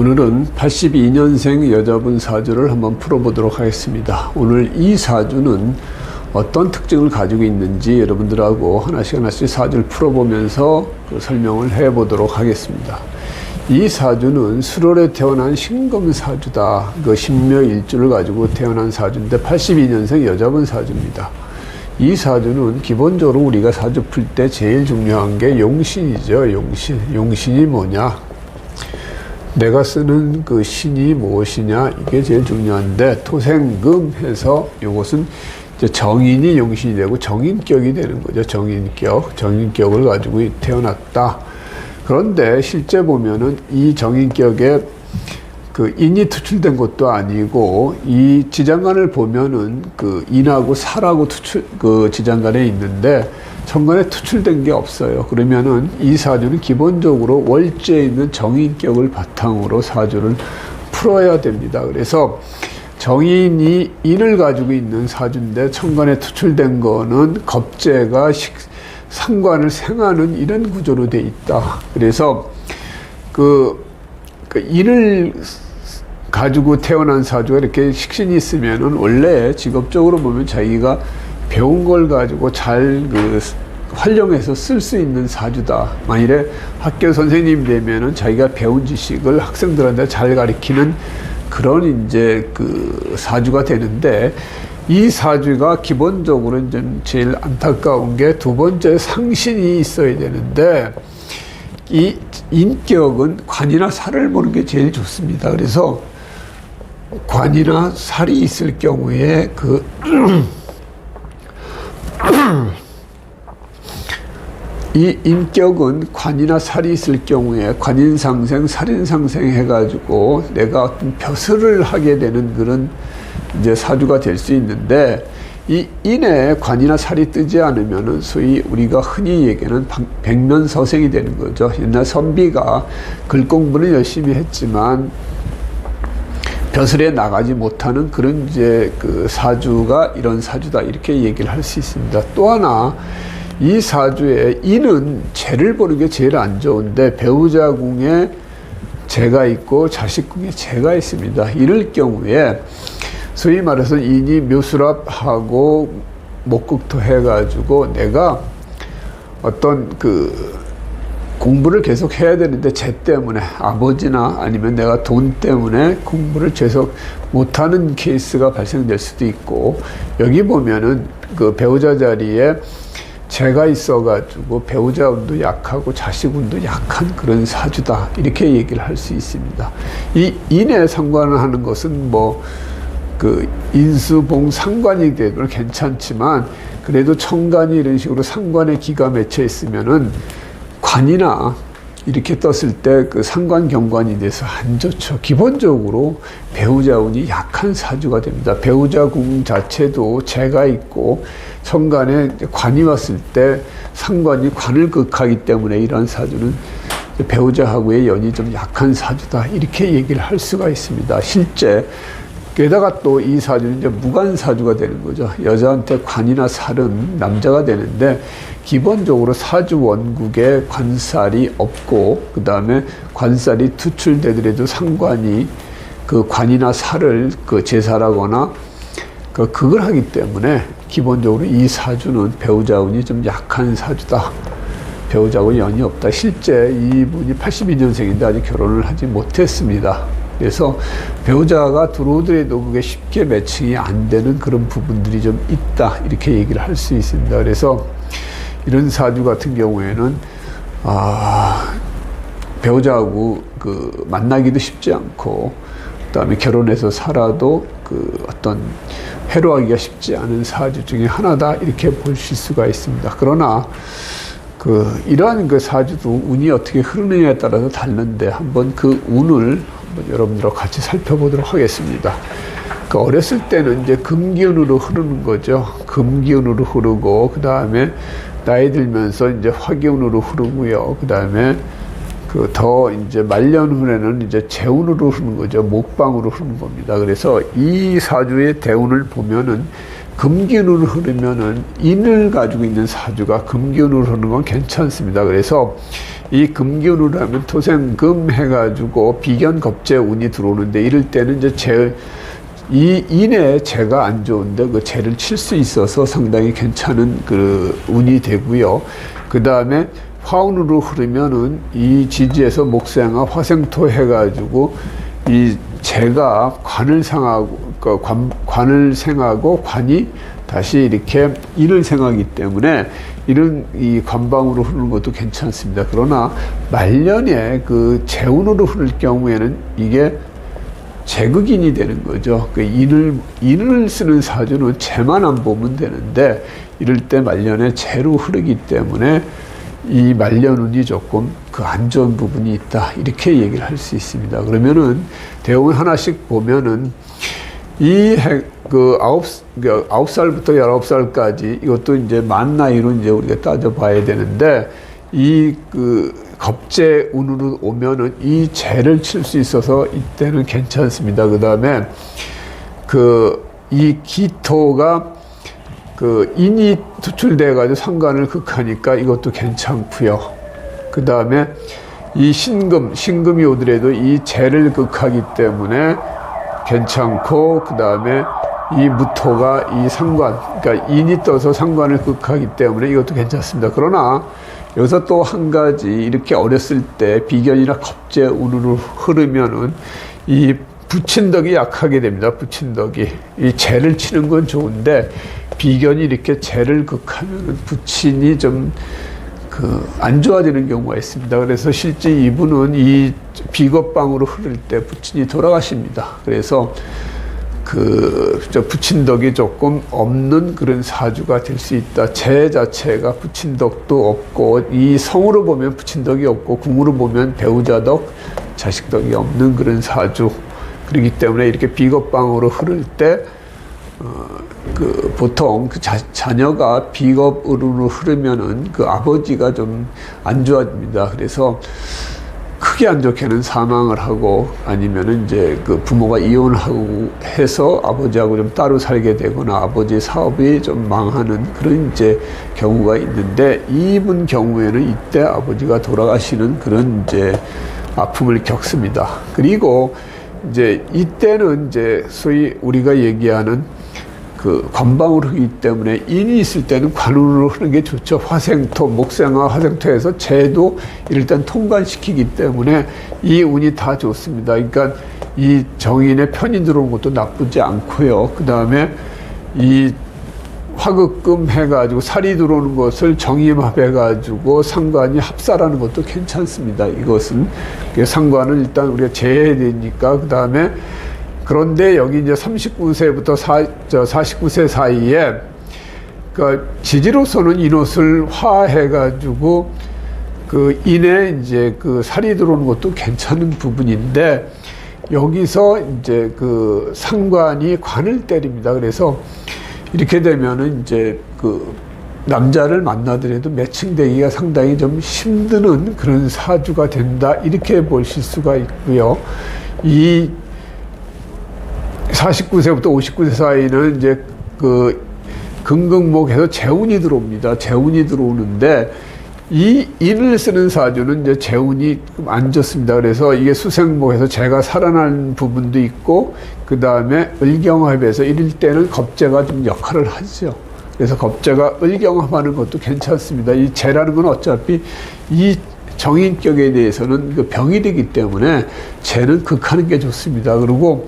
오늘은 82년생 여자분 사주를 한번 풀어보도록 하겠습니다. 오늘 이 사주는 어떤 특징을 가지고 있는지 여러분들하고 하나씩 하나씩 사주를 풀어보면서 그 설명을 해보도록 하겠습니다. 이 사주는 수월에 태어난 신금 사주다. 그 신묘 일주를 가지고 태어난 사주인데 82년생 여자분 사주입니다. 이 사주는 기본적으로 우리가 사주 풀 때 제일 중요한 게 용신이죠. 용신. 용신이 뭐냐? 내가 쓰는 그 신이 무엇이냐 이게 제일 중요한데 토생금 해서 이것은 정인이 용신이 되고 정인격이 되는 거죠. 정인격, 정인격을 가지고 태어났다. 그런데 실제 보면은 이 정인격에 그 인이 투출된 것도 아니고 이 지장간을 보면은 그 인하고 살하고 투출 그 지장간에 있는데 천간에 투출된 게 없어요. 그러면은 이 사주는 기본적으로 월제에 있는 정인격을 바탕으로 사주를 풀어야 됩니다. 그래서 정인이 인을 가지고 있는 사주인데 천간에 투출된 거는 겁재가 식, 상관을 생하는 이런 구조로 돼 있다. 그래서 그, 그 인을 가지고 태어난 사주가 이렇게 식신이 있으면은 원래 직업적으로 보면 자기가 배운 걸 가지고 잘 그 활용해서 쓸 수 있는 사주다. 만일에 학교 선생님 되면은 자기가 배운 지식을 학생들한테 잘 가르치는 그런 이제 그 사주가 되는데 이 사주가 기본적으로 이제 제일 안타까운 게 두 번째 상신이 있어야 되는데 이 인격은 관이나 살을 보는 게 제일 좋습니다. 그래서 관이나 살이 있을 경우에 그 이 인격은 관이나 살이 있을 경우에 관인상생, 살인상생 해가지고 내가 어떤 벼슬을 하게 되는 그런 이제 사주가 될 수 있는데 이 인에 관이나 살이 뜨지 않으면은 소위 우리가 흔히 얘기하는 백면서생이 되는 거죠. 옛날 선비가 글 공부는 열심히 했지만 벼슬에 나가지 못하는 그런 이제 그 사주가 이런 사주다 이렇게 얘기를 할 수 있습니다. 또 하나 이 사주에 이는 죄를 보는 게 제일 안 좋은데 배우자 궁에 죄가 있고 자식 궁에 죄가 있습니다. 이럴 경우에 소위 말해서 인이 묘수랍하고 목극토 해가지고 내가 어떤 그 공부를 계속 해야 되는데 쟤 때문에 아버지나 아니면 내가 돈 때문에 공부를 계속 못하는 케이스가 발생될 수도 있고 여기 보면은 그 배우자 자리에 제가 있어가지고 배우자 운도 약하고 자식 운도 약한 그런 사주다 이렇게 얘기를 할 수 있습니다. 이 인에 상관을 하는 것은 뭐 그 인수봉 상관이 되도 괜찮지만 그래도 청관이 이런 식으로 상관에 기가 맺혀 있으면은 관이나 이렇게 떴을 때 그 상관 경관이 돼서 안 좋죠. 기본적으로 배우자 운이 약한 사주가 됩니다. 배우자 궁 자체도 재가 있고 천간에 관이 왔을 때 상관이 관을 극하기 때문에 이러한 사주는 배우자하고의 연이 좀 약한 사주다 이렇게 얘기를 할 수가 있습니다. 실제 게다가 또 이 사주는 이제 무관 사주가 되는 거죠. 여자한테 관이나 살은 남자가 되는데 기본적으로 사주 원국에 관살이 없고 그 다음에 관살이 투출되더라도 상관이 그 관이나 살을 그 제사라거나 그 그걸 하기 때문에 기본적으로 이 사주는 배우자 운이 좀 약한 사주다. 배우자하고 연이 없다. 실제 이분이 82년생인데 아직 결혼을 하지 못했습니다. 그래서 배우자가 들어오더라도 그게 쉽게 매칭이 안 되는 그런 부분들이 좀 있다. 이렇게 얘기를 할 수 있습니다. 그래서 이런 사주 같은 경우에는 아, 배우자하고 그 만나기도 쉽지 않고 그 다음에 결혼해서 살아도 그 어떤 해로하기가 쉽지 않은 사주 중에 하나다 이렇게 보실 수가 있습니다. 그러나 그 이러한 그 사주도 운이 어떻게 흐르느냐에 따라서 다른데 한번 그 운을 여러분들과 같이 살펴보도록 하겠습니다. 그 어렸을 때는 이제 금기운으로 흐르는 거죠. 금기운으로 흐르고 그 다음에 나이 들면서 이제 화기운으로 흐르고요. 그 다음에 그 더 이제 말년 후에는 이제 재운으로 흐르는 거죠. 목방으로 흐르는 겁니다. 그래서 이 사주의 대운을 보면은 금기운으로 흐르면은 인을 가지고 있는 사주가 금기운으로 흐르는 건 괜찮습니다. 그래서 이 금기운으로 하면 토생금 해가지고 비견 겁재 운이 들어오는데 이럴 때는 이제 제, 이 인에 재가 안 좋은데 그 재를 칠 수 있어서 상당히 괜찮은 그 운이 되고요. 그 다음에 화운으로 흐르면은 이 지지에서 목생화 화생토 해가지고 이 재가 관을 상하고 그 관, 관을 생하고 관이 다시 이렇게 인을 생하기 때문에 이런 이 관방으로 흐르는 것도 괜찮습니다. 그러나 말년에 그 재운으로 흐를 경우에는 이게 재극인이 되는 거죠. 그 인을 인을 쓰는 사주는 재만 안 보면 되는데 이럴 때 말년에 재로 흐르기 때문에 이 말년운이 조금 그 안 좋은 부분이 있다 이렇게 얘기를 할 수 있습니다. 그러면은 대웅을 하나씩 보면은 이 그 아홉 그 아홉 살부터 열아홉 살까지 이것도 이제 만 나이로 이제 우리가 따져 봐야 되는데 이 그 겁재 운으로 오면은 이 재를 칠 수 있어서 이때는 괜찮습니다. 그 다음에 그 이 기토가 그 인이 투출돼 가지고 상관을 극하니까 이것도 괜찮고요. 그 다음에 이 신금 신금이 오더라도 이 재를 극하기 때문에 괜찮고 그 다음에 이 무토가 이 상관 그러니까 인이 떠서 상관을 극하기 때문에 이것도 괜찮습니다. 그러나 여기서 또 한 가지 이렇게 어렸을 때 비견이나 겁재 운으로 흐르면은 이 부친덕이 약하게 됩니다. 부친덕이 이 재를 치는 건 좋은데 비견이 이렇게 재를 극하면 부친이 좀 그 안 좋아지는 경우가 있습니다. 그래서 실제 이분은 이 비겁방으로 흐를 때 부친이 돌아가십니다. 그래서 그저 부친덕이 조금 없는 그런 사주가 될 수 있다. 재 자체가 부친덕도 없고 이 성으로 보면 부친덕이 없고 궁으로 보면 배우자덕, 자식덕이 없는 그런 사주. 그렇기 때문에 이렇게 비겁방으로 흐를 때 어, 그 보통 그 자, 자녀가 비겁으로 흐르면은 그 아버지가 좀 안 좋아집니다. 그래서 크게 안 좋게는 사망을 하고 아니면은 이제 그 부모가 이혼하고 해서 아버지하고 좀 따로 살게 되거나 아버지 사업이 좀 망하는 그런 이제 경우가 있는데 이분 경우에는 이때 아버지가 돌아가시는 그런 이제 아픔을 겪습니다. 그리고 이제 이때는 이제 소위 우리가 얘기하는 그 관방으로 흐기 때문에 인이 있을 때는 관운으로 흐르는 게 좋죠. 화생토, 목생화, 화생토에서 재도 일단 통관시키기 때문에 이 운이 다 좋습니다. 그러니까 이 정인의 편이 들어오는 것도 나쁘지 않고요. 그 다음에 이 화극금 해가지고 살이 들어오는 것을 정임합해가지고 상관이 합사라는 것도 괜찮습니다. 이것은 상관은 일단 우리가 제해야 되니까 그 다음에 그런데 여기 이제 39세부터 4, 저 49세 사이에 그 지지로서는 인옷을 화해가지고 그 인에 이제 그 살이 들어오는 것도 괜찮은 부분인데 여기서 이제 그 상관이 관을 때립니다. 그래서 이렇게 되면은 이제 그 남자를 만나더라도 매칭되기가 상당히 좀 힘드는 그런 사주가 된다. 이렇게 보실 수가 있고요. 이 49세부터 59세 사이는 이제 그 금극목에서 재운이 들어옵니다. 재운이 들어오는데 이 인을 쓰는 사주는 이제 재운이 안 좋습니다. 그래서 이게 수생목에서 재가 살아난 부분도 있고 그 다음에 을경합에서 이럴 때는 겁재가 좀 역할을 하죠. 그래서 겁재가 을경합하는 것도 괜찮습니다. 이 재라는 건 어차피 이 정인격에 대해서는 그 병이 되기 때문에 재는 극하는 게 좋습니다. 그리고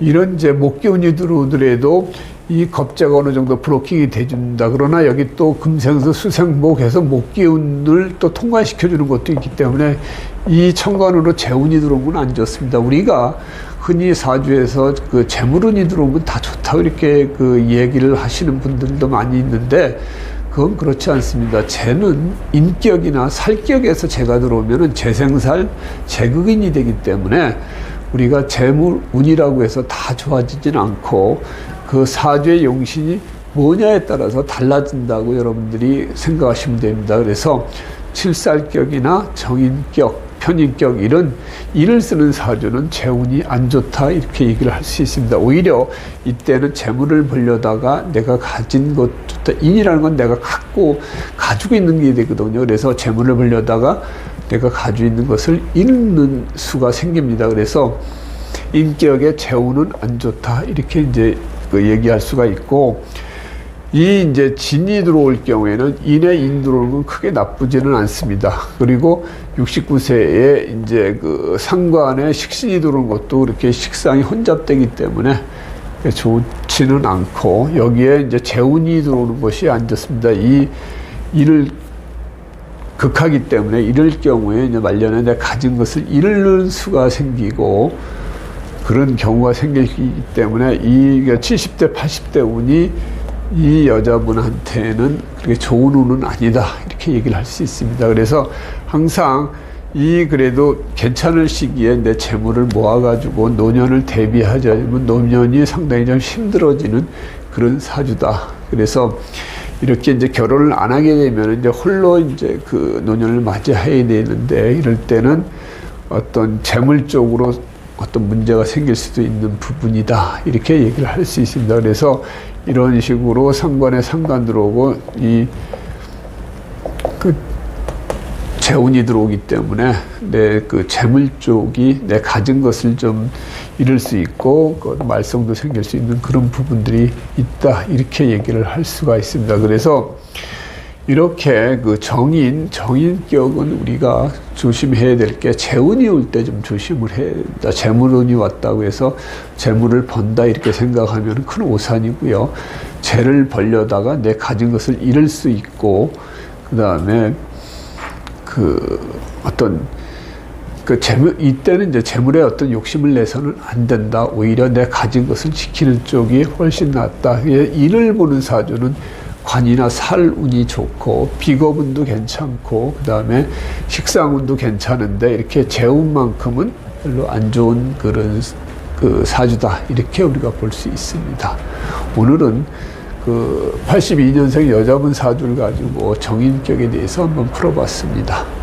이런 이제 목기운이 들어오더라도 이 겁재가 어느 정도 브로킹이 돼준다. 그러나 여기 또 금생수 수생목해서 목기운을 또 통과시켜주는 것도 있기 때문에 이 천간으로 재운이 들어오면 안 좋습니다. 우리가 흔히 사주에서 그 재물운이 들어오면 다 좋다 이렇게 그 얘기를 하시는 분들도 많이 있는데 그건 그렇지 않습니다. 재는 인격이나 살격에서 재가 들어오면은 재생살, 재극인이 되기 때문에 우리가 재물 운이라고 해서 다 좋아지진 않고 그 사주의 용신이 뭐냐에 따라서 달라진다고 여러분들이 생각하시면 됩니다. 그래서 칠살격이나 정인격, 편인격 이런 일을 쓰는 사주는 재운이 안 좋다 이렇게 얘기를 할 수 있습니다. 오히려 이때는 재물을 벌려다가 내가 가진 것. 인이라는 건 내가 갖고 가지고 있는 게 되거든요. 그래서 재물을 벌려다가 내가 가지고 있는 것을 잃는 수가 생깁니다. 그래서 인격의 재운은 안 좋다 이렇게 이제 그 얘기할 수가 있고 이 이제 진이 들어올 경우에는 인의 인 들어오는 건 크게 나쁘지는 않습니다. 그리고 69세에 이제 그 상관에 식신이 들어오는 것도 그렇게 식상이 혼잡되기 때문에 좋지는 않고 여기에 이제 재운이 들어오는 것이 안 좋습니다. 이 일을 극하기 때문에 이럴 경우에 이제 말년에 내가 가진 것을 잃는 수가 생기고 그런 경우가 생기기 때문에 이 70대, 80대 운이 이 여자분한테는 그렇게 좋은 운은 아니다. 이렇게 얘기를 할 수 있습니다. 그래서 항상 이 그래도 괜찮을 시기에 내 재물을 모아가지고 노년을 대비하자 면 노년이 상당히 좀 힘들어지는 그런 사주다. 그래서 이렇게 이제 결혼을 안 하게 되면 이제 홀로 이제 그 노년을 맞이해야 되는데 이럴 때는 어떤 재물 쪽으로 어떤 문제가 생길 수도 있는 부분이다. 이렇게 얘기를 할 수 있습니다. 그래서 이런 식으로 상관에 상관 들어오고 이 그 재운이 들어오기 때문에 내 그 재물 쪽이 내 가진 것을 좀 잃을 수 있고 그 말썽도 생길 수 있는 그런 부분들이 있다 이렇게 얘기를 할 수가 있습니다. 그래서 이렇게 그 정인 정인격은 우리가 조심해야 될 게 재운이 올 때 좀 조심을 해야 된다. 재물운이 왔다고 해서 재물을 번다 이렇게 생각하면 큰 오산이고요. 재를 벌려다가 내 가진 것을 잃을 수 있고 그 다음에 그 어떤 그 재물 이때는 이제 재물에 어떤 욕심을 내서는 안 된다. 오히려 내 가진 것을 지키는 쪽이 훨씬 낫다. 일을 보는 사주는 관이나 살 운이 좋고 비거운도 괜찮고 그 다음에 식상운도 괜찮은데 이렇게 재운만큼은 별로 안 좋은 그런 그 사주다 이렇게 우리가 볼 수 있습니다. 오늘은 그 82년생 여자분 사주를 가지고 정인격에 대해서 한번 풀어봤습니다.